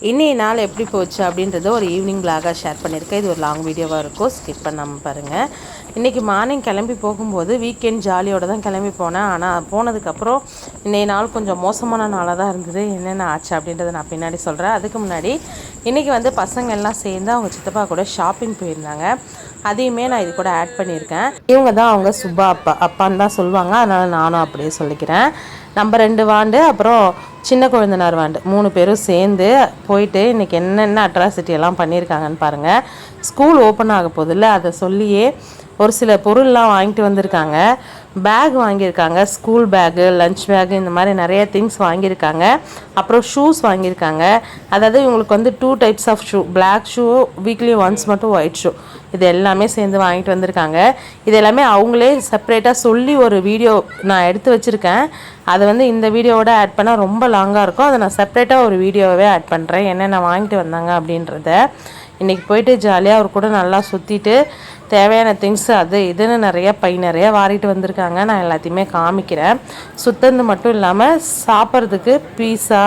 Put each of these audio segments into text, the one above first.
இன்றைய நாள் எப்படி போச்சு அப்படின்றத ஒரு ஈவினிங் பிளாகாக ஷேர் பண்ணியிருக்கேன். இது ஒரு லாங் வீடியோவாக இருக்கும். ஸ்கிப் பண்ணாமல் பாருங்கள் இன்றைக்கி மார்னிங் கிளம்பி போகும்போது வீக்கெண்ட் ஜாலியோடு தான் கிளம்பி போனேன். ஆனால் போனதுக்கப்புறம் இன்றைய நாள் கொஞ்சம் மோசமான நாளாக தான் இருந்தது. என்னென்ன ஆச்சு அப்படின்றத நான் பின்னாடி சொல்கிறேன் அதுக்கு முன்னாடி இன்றைக்கி வந்து பசங்க எல்லாம் சேர்ந்து அவங்க சித்தப்பா கூட ஷாப்பிங் போயிருந்தாங்க. அதையுமே நான் இது கூட ஆட் பண்ணியிருக்கேன். இவங்க தான் அவங்க சுப்பா அப்பா அப்பான்னு தான் சொல்லுவாங்க. அதனால் நானும் அப்படியே சொல்லிக்கிறேன். நம்ம ரெண்டு வாண்டு அப்புறம் சின்ன குழந்தனார் வாண்டு. மூணு பேரும் சேர்ந்து போயிட்டு இன்றைக்கி என்னென்ன அட்ராசிட்டி எல்லாம் பண்ணியிருக்காங்கன்னு பாருங்கள் ஸ்கூல் ஓப்பன் ஆக போதில்ல அதை சொல்லியே ஒரு சில பொருள்லாம் வாங்கிட்டு வந்திருக்காங்க. பேக் வாங்கியிருக்காங்க. ஸ்கூல் பேகு லஞ்ச் பேகு இந்த மாதிரி நிறைய திங்ஸ் வாங்கியிருக்காங்க. அப்புறம் ஷூஸ் வாங்கியிருக்காங்க. அதாவது இவங்களுக்கு வந்து two types of shoe black shoe weekly once மட்டும் ஒயிட் ஷூ இது எல்லாமே சேர்ந்து வாங்கிட்டு வந்திருக்காங்க. இது எல்லாமே அவங்களே செப்பரேட்டாக சொல்லி ஒரு வீடியோ நான் எடுத்து வச்சுருக்கேன். அதை வந்து இந்த வீடியோவோட ஆட் பண்ணால் ரொம்ப லாங்காக இருக்கும். அதை நான் செப்பரேட்டாக ஒரு வீடியோவே ஆட் பண்ணுறேன் என்னென்ன வாங்கிட்டு வந்தாங்க அப்படின்றத. இன்றைக்கி போயிட்டு ஜாலியாக அவர் கூட நல்லா சுற்றிட்டு தேவையான திங்ஸ் அது இதுன்னு நிறைய பை நிறையா வாரிட்டு வந்திருக்காங்க. நான் எல்லாத்தையுமே காமிக்கிறேன். சுத்தந்து மட்டும் இல்லாமல் சாப்பிட்றதுக்கு பீஸா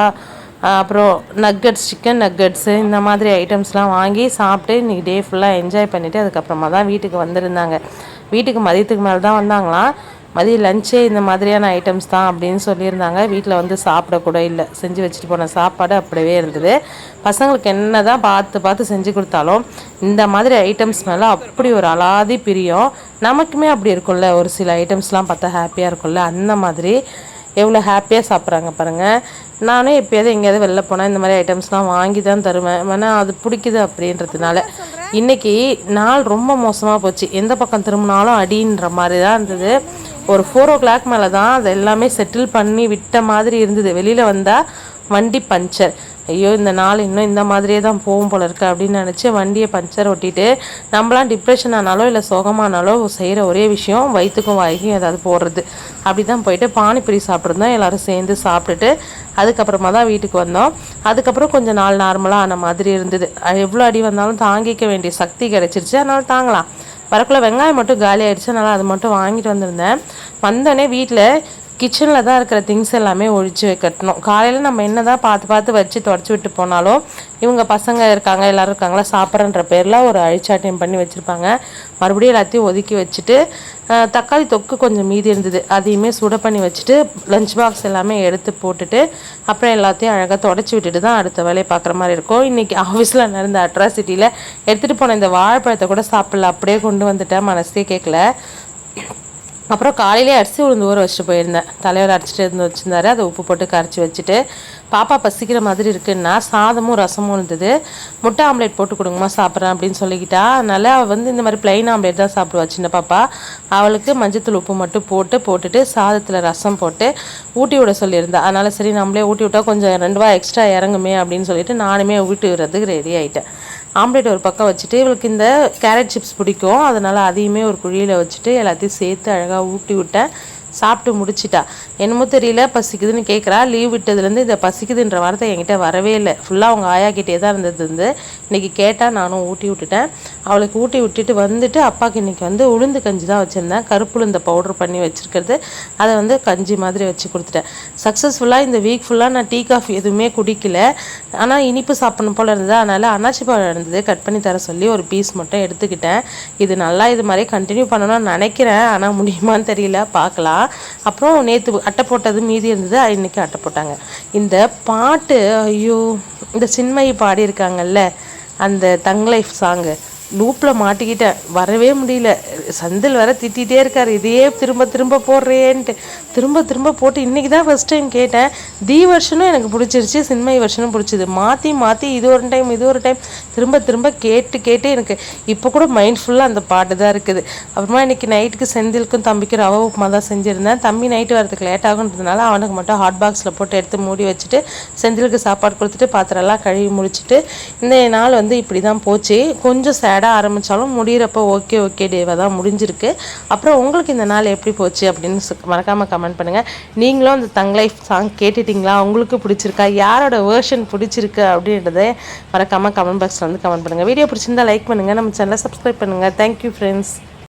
அப்புறம் நக்கட்ஸ் சிக்கன் நக்கட்ஸு இந்த மாதிரி ஐட்டம்ஸ்லாம் வாங்கி சாப்பிட்டு இன்றைக்கி டே ஃபுல்லாக என்ஜாய் பண்ணிவிட்டு அதுக்கப்புறமா தான் வீட்டுக்கு வந்திருந்தாங்க. வீட்டுக்கு மதியத்துக்கு மேலே தான் வந்தாங்களாம். மதிய லஞ்சே இந்த மாதிரியான ஐட்டம்ஸ் தான் அப்படின்னு சொல்லியிருந்தாங்க. வீட்டில் வந்து சாப்பிடக்கூட இல்லை. செஞ்சு வச்சுட்டு போன சாப்பாடு அப்படியே இருந்தது. பசங்களுக்கு என்ன தான் பார்த்து பார்த்து செஞ்சு கொடுத்தாலும் இந்த மாதிரி ஐட்டம்ஸ் மேலே அப்படி ஒரு அலாதி பிரியம். நமக்குமே அப்படி இருக்கும்ல. ஒரு சில ஐட்டம்ஸ்லாம் பார்த்தா ஹாப்பியாக இருக்கும்ல. அந்த மாதிரி எவ்வளோ ஹாப்பியாக சாப்பிட்றாங்க பாருங்கள் நானே எப்போயாவது எங்கேயாவது வெளில போனால் இந்த மாதிரி ஐட்டம்ஸ்லாம் வாங்கி தான் தருவேன். ஆனால் அது பிடிக்குது அப்படின்றதுனால இன்றைக்கி நாள் ரொம்ப மோசமாக போச்சு. எந்த பக்கம் திரும்பினாலும் அடின்ற மாதிரி தான் இருந்தது. ஒரு ஃபோர் ஓ கிளாக் மேலே தான் அது எல்லாமே செட்டில் பண்ணி விட்ட மாதிரி இருந்தது. வெளியில் வந்தால் வண்டி பஞ்சர் ஐயோ இந்த நாள் இன்னும் இந்த மாதிரியே தான் போகும் போல இருக்கு அப்படின்னு நினச்சி வண்டியை பஞ்சர் ஒட்டிட்டு நம்மளாம் டிப்ரெஷன் ஆனாலோ இல்லை சோகமானாலோ செய்கிற ஒரே விஷயம் வயிற்றுக்கும் வாய்க்கும் ஏதாவது போடுறது. அப்படி தான் போயிட்டு பானிபூரி சாப்பிட்ருந்தோம் எல்லோரும் சேர்ந்து சாப்பிட்டுட்டு அதுக்கப்புறமா தான் வீட்டுக்கு வந்தோம். அதுக்கப்புறம் கொஞ்சம் நாள் நார்மலாக ஆன மாதிரி இருந்தது. எவ்வளோ அடி வந்தாலும் தாங்கிக்க வேண்டிய சக்தி கிடச்சிருச்சு. அதனால் தாங்கலாம். வரக்குள்ள வெங்காயம் மட்டும் காலி ஆயிடுச்சு அதனால் அது மட்டும் வாங்கிட்டு வந்திருந்தேன். வந்தோடனே வீட்டில் கிச்சனில் தான் இருக்கிற திங்ஸ் எல்லாமே ஒழிச்சு வைக்கட்டணும் காலையில் நம்ம என்ன தான் பார்த்து பார்த்து வச்சு தொடச்சி விட்டு போனாலும் இவங்க பசங்க இருக்காங்க எல்லோரும் இருக்காங்களா சாப்பிட்றன்ற பேரில் ஒரு அழிச்சாட்டியம் பண்ணி வச்சுருப்பாங்க. மறுபடியும் எல்லாத்தையும் ஒதுக்கி வச்சுட்டு தக்காளி தொக்கு கொஞ்சம் மீதி இருந்தது. அதையுமே சுட பண்ணி வச்சுட்டு லஞ்ச் பாக்ஸ் எல்லாமே எடுத்து போட்டுட்டு அப்புறம் எல்லாத்தையும் அழகாக தொடச்சி விட்டுட்டு தான் அடுத்த வேலையை பார்க்குற மாதிரி இருக்கும். இன்றைக்கி ஆஃபீஸில் நடந்த அட்ராசிட்டியில் எடுத்துகிட்டு போன இந்த வாழைப்பழத்தை கூட சாப்பிடல. அப்படியே கொண்டு வந்துட்டேன். மனசே கேட்கல அப்புறம் காலையிலே அரிசி உளுந்து ஊற வச்சுட்டு போயிருந்தேன். தலைவர் அரைச்சிட்டு இருந்து வச்சுருந்தாரு. அதை உப்பு போட்டு கரைச்சி வச்சுட்டு பாப்பா பசிக்கிற மாதிரி இருக்குன்னா சாதமும் ரசமும் இருந்தது. முட்டை ஆம்லேட் போட்டு கொடுங்கம்மா சாப்பிட்றேன் அப்படின்னு சொல்லிக்கிட்டா. அதனால் அவள் வந்து இந்த மாதிரி பிளைன் ஆம்லேட் தான் சாப்பிடுவா சின்ன பாப்பா. அவளுக்கு மஞ்சத்தூள் உப்பு மட்டும் போட்டு போட்டுட்டு சாதத்தில் ரசம் போட்டு ஊட்டி விட சொல்லியிருந்தா. அதனால் சரி நம்மளே ஊட்டி விட்டால் கொஞ்சம் ரெண்டு ரூபா எக்ஸ்ட்ரா இறங்குமே அப்படின்னு சொல்லிட்டு நானுமே ஊட்டி விடுறதுக்கு ரெடி ஆகிட்டேன் ஆம்லேட் ஒரு பக்கம் வச்சுட்டு இவளுக்கு இந்த கேரட் சிப்ஸ் பிடிக்கும். அதனால் அதையுமே ஒரு குழியில் வச்சுட்டு எல்லாத்தையும் சேர்த்து அழகாக ஊட்டி விட்டேன். சாப்பிட்டு முடிச்சிட்டா. என்னமோ தெரியல பசிக்குதுன்னு கேட்குறா லீவ் விட்டதுலேருந்து இந்த பசிக்குதுன்ற வார்த்தை என்கிட்ட வரவே இல்லை. ஃபுல்லாக அவங்க ஆயா கிட்டே தான் இருந்தது வந்து. இன்றைக்கி கேட்டால் நானும் ஊட்டி விட்டுட்டேன். அவளுக்கு ஊட்டி விட்டுட்டு வந்துட்டு அப்பாவுக்கு இன்றைக்கி வந்து உளுந்து கஞ்சி தான் வச்சுருந்தேன். கருப்புளுந்த பவுடர் பண்ணி வச்சுருக்கிறது. அதை வந்து கஞ்சி மாதிரி வச்சு கொடுத்துட்டேன். சக்ஸஸ்ஃபுல்லாக இந்த வீக் ஃபுல்லாக நான் டீ காஃபி எதுவுமே குடிக்கல. ஆனால் இனிப்பு சாப்பிடணும் போல் இருந்தது. அதனால் அன்னாச்சி பழம் இருந்தது. கட் பண்ணி தர சொல்லி ஒரு பீஸ் மட்டும் எடுத்துக்கிட்டேன். இது நல்லா இது மாதிரி கண்டினியூ பண்ணணும்னு நினைக்கிறேன். ஆனால் முடியுமான்னு தெரியல. பார்க்கலாம். அப்புறம் நேற்று அட்டை போட்டது மீதி இருந்தது இன்றைக்கி அட்டை போட்டாங்க. இந்த பாட்டு ஐயோ இந்த சின்மயி பாடியிருக்காங்கல்ல அந்த தங் லைஃப் சாங்கு லூப்பில் மாட்டிக்கிட்டேன். வரவே முடியல. சந்தில் வர திட்டிகிட்டே இருக்கார். இதையே திரும்ப திரும்ப போடுறேன்ட்டு. திரும்ப திரும்ப போட்டு இன்றைக்கி தான் ஃபஸ்ட் டைம் கேட்டேன். தி வருஷனும் எனக்கு பிடிச்சிருச்சு சின்மை வருஷனும் பிடிச்சிது. மாற்றி மாற்றி இது ஒரு டைம் இது ஒரு டைம் திரும்ப திரும்ப கேட்டு கேட்டு எனக்கு இப்போ கூட மைண்ட் ஃபுல்லாக அந்த பாட்டு தான் இருக்குது. அப்புறமா இன்றைக்கி நைட்டுக்கு செந்திலுக்கும் தம்பிக்கும் ரவ உப்புமா தான் செஞ்சுருந்தேன். தம்பி நைட்டு வரதுக்கு லேட் ஆகுன்றதுனால அவனுக்கு மட்டும் ஹாட் பாக்ஸில் போட்டு எடுத்து மூடி வச்சுட்டு செந்திலுக்கு சாப்பாடு கொடுத்துட்டு பாத்திரம்லாம் கழுவி முடிச்சுட்டு இந்த நாள் வந்து இப்படி தான் போச்சு. கொஞ்சம் சேடாக ஆரம்பித்தாலும் முடிகிறப்ப ஓகே ஓகே டேவாக தான் முடிஞ்சிருக்கு. அப்புறம் உங்களுக்கு இந்த நாள் எப்படி போச்சு அப்படின்னு மறக்காமல் கமெண்ட் பண்ணுங்கள் நீங்களும் அந்த தங் லைஃப் சாங் கேட்டுட்டிங்களா? உங்களுக்கு பிடிச்சிருக்கா? யாரோட வேர்ஷன் பிடிச்சிருக்கு அப்படின்றத மறக்காமல் கமெண்ட் பாக்ஸில் வந்து கமெண்ட் பண்ணுங்கள் வீடியோ பிடிச்சிருந்தா லைக் பண்ணுங்கள் நம்ம சேனலை சப்ஸ்கிரைப் பண்ணுங்கள் தேங்க்யூ ஃப்ரெண்ட்ஸ்